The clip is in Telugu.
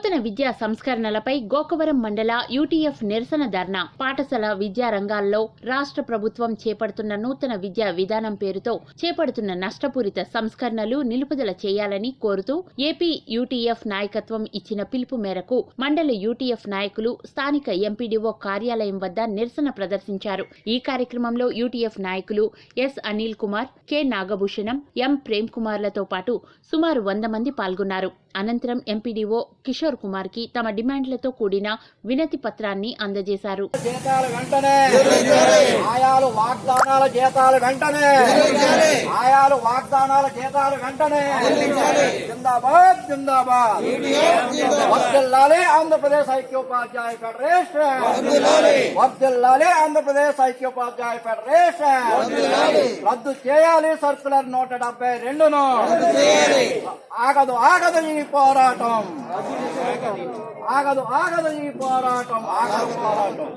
నూతన విద్యా సంస్కరణలపై గోకవరం మండల యూటీఎఫ్ నిరసన ధర్నా. పాఠశాల విద్యా రంగాల్లో రాష్ట్ర ప్రభుత్వం చేపడుతున్న నూతన విద్యా విధానం పేరుతో చేపడుతున్న నష్టపూరిత సంస్కరణలు నిలుపుదల చేయాలని కోరుతూ ఏపీ యూటీఎఫ్ నాయకత్వం ఇచ్చిన పిలుపు మేరకు మండల యూటీఎఫ్ నాయకులు స్థానిక ఎంపీడీఓ కార్యాలయం వద్ద నిరసన ప్రదర్శించారు. ఈ కార్యక్రమంలో యూటీఎఫ్ నాయకులు S Anil Kumar K Nagabhushanam M Prem కుమార్లతో పాటు సుమారు వంద మంది పాల్గొన్నారు. అనంతరం ఎంపీడీఓ కిషోర్ కుమార్కి తమ డిమాండ్లతో కూడిన వినతి పత్రాన్ని అందజేశారు. జీతాలు వెంటనే. ఆయాలు వాగ్దానాల జీతాలు వెంటనే. ఆయాలు వాగ్దానాల జీతాలు వెంటనే. జిందాబాద్ జిందాబాద్. వర్దిల్లాలి ఆంధ్రప్రదేశ్ ఐక్యోపాధ్యాయ ఫెడరేషన్. వర్దిల్లాలి ఆంధ్రప్రదేశ్ ఐక్యోపాధ్యాయ ఫెడరేషన్. రద్దు చేయాలి సర్కులర్ నూట డెబ్బై రెండును. ఆగదు ఆగదు ఈ పోరాటం. ఆగదు ఆగదు ఈ పోరాటం ఆగదు పోరాటం.